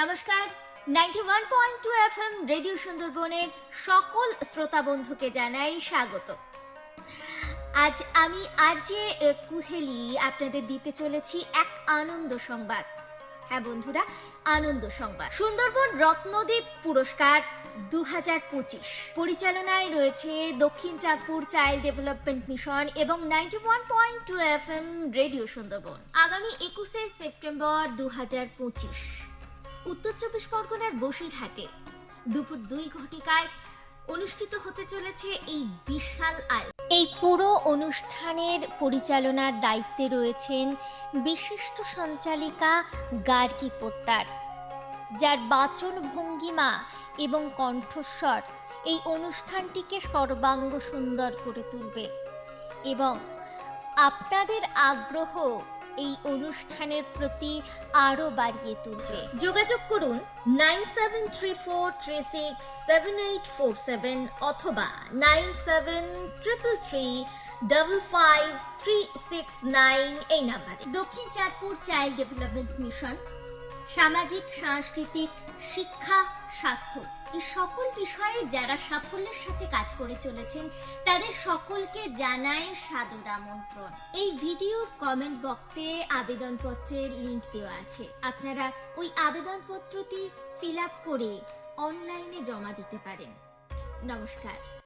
নমস্কার। Ninety one point two F M radio সুন্দরবনের সকল শ্রোতা বন্ধুকে জানাই স্বাগত। আজ আমি আর যে কুহেলি আপনাদের দিতে চলেছি এক আনন্দ সংবাদ। হ্যাঁ বন্ধুরা, আনন্দ সংবাদ। সুন্দরবন রত্নদ্বীপ পুরস্কার দু হাজার পঁচিশ। পরিচালনায় রয়েছে দক্ষিণ চাঁদপুর চাইল্ড ডেভেলপমেন্ট মিশন এবং ninety one point two F M radio Sundarban. আগামী একুশে সেপ্টেম্বর দু হাজার পঁচিশ। উত্তর চব্বিশ পরগনার বসিরহাটে। দুপুর দুই ঘটিকায় অনুষ্ঠিত হতে চলেছে এই বিশাল আয় এই পুরো অনুষ্ঠানের পরিচালনার দায়িত্বে রয়েছেন বিশিষ্ট সঞ্চালিকা গার্কি পোত্তার যার বাচন ভঙ্গিমা এবং কণ্ঠস্বর এই অনুষ্ঠানটিকে সর্বাঙ্গ সুন্দর করে তুলবে এবং আপনাদের আগ্রহ এই অনুষ্ঠানের প্রতি আরও বাড়িয়ে তুলবে যোগাযোগ করুন nine seven three four three six seven eight four seven অথবা nine seven triple three double five three six nine এই নাম্বারে। দক্ষিণ চাঁদপুর চাইল্ড ডেভেলপমেন্ট মিশন সামাজিক, সাংস্কৃতিক, শিক্ষা, স্বাস্থ্য, এই সকল বিষয়ে যারা সাফল্যের সাথে কাজ করে চলেছেন, তাদের সকলকে জানায় সাদর আমন্ত্রণ। এই ভিডিওর কমেন্ট বক্সে আবেদনপত্রের লিংক দেওয়া আছে। আপনারা ওই আবেদনপত্রটি ফিল আপ করে অনলাইনে জমা দিতে পারেন। নমস্কার।